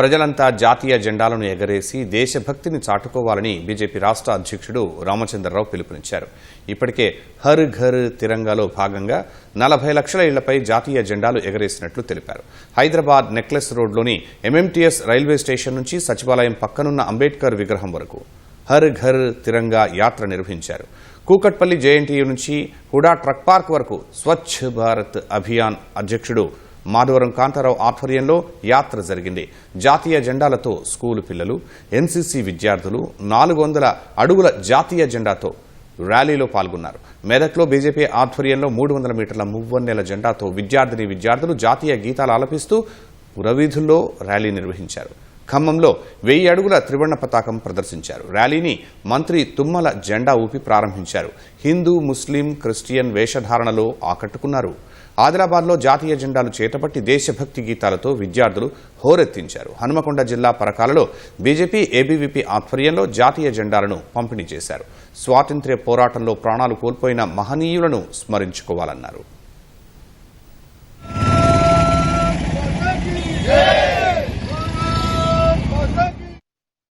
ప్రజలంతా జాతీయ జెండాలను ఎగరేసి దేశభక్తిని చాటుకోవాలని బీజేపీ రాష్ట్ర అధ్యక్షుడు రామచంద్రరావు పిలుపునిచ్చారు. ఇప్పటికే హర్ ఘర్ తిరంగాలో భాగంగా నలభై లక్షల ఇళ్ళపై జాతీయ జెండాలు ఎగరేసినట్లు తెలిపారు. హైదరాబాద్ నెక్లెస్ రోడ్లోని ఎంఎంటీఎస్ రైల్వే స్టేషన్ నుంచి సచివాలయం పక్కనున్న అంబేద్కర్ విగ్రహం వరకు హర్ ఘర్ తిరంగా యాత్ర నిర్వహించారు. కూకట్పల్లి జేఎన్టీయూ నుంచి హుడా ట్రక్ పార్క్ వరకు స్వచ్ఛ భారత్ అభియాన్ అధ్యక్షుడు మాధవరం కాంతారావు ఆధ్వర్యంలో యాత్ర జరిగింది. జాతీయ జెండాలతో స్కూలు పిల్లలు ఎన్సీసీ విద్యార్థులు నాలుగు వందల అడుగుల జాతీయ జెండాతో ర్యాలీలో పాల్గొన్నారు. మెదక్లో బీజేపీ ఆధ్వర్యంలో మూడు వందల మీటర్ల మువ్వన్నెల జెండాతో విద్యార్థిని విద్యార్థులు జాతీయ గీతాలు ఆలపిస్తూ పురవీధుల్లో ర్యాలీ నిర్వహించారు. ఖమ్మంలో వెయ్యి అడుగుల త్రివర్ణ పతాకం ప్రదర్శించారు. ర్యాలీని మంత్రి తుమ్మల జెండా ఊపి ప్రారంభించారు. హిందూ ముస్లిం క్రిస్టియన్ వేషధారణలో ఆకట్టుకున్నారు. ఆదిలాబాద్లో జాతీయ జెండాలు చేతపట్టి దేశభక్తి గీతాలతో విద్యార్థులు హోరెత్తించారు. హనుమకొండ జిల్లా పరకాలలో బీజేపీ ఏబీవీపీ ఆధ్వర్యంలో జాతీయ జెండాలను పంపిణీ చేశారు. స్వాతంత్ర్య పోరాటంలో ప్రాణాలు కోల్పోయిన మహనీయులను స్మరించుకోవాలన్నారు.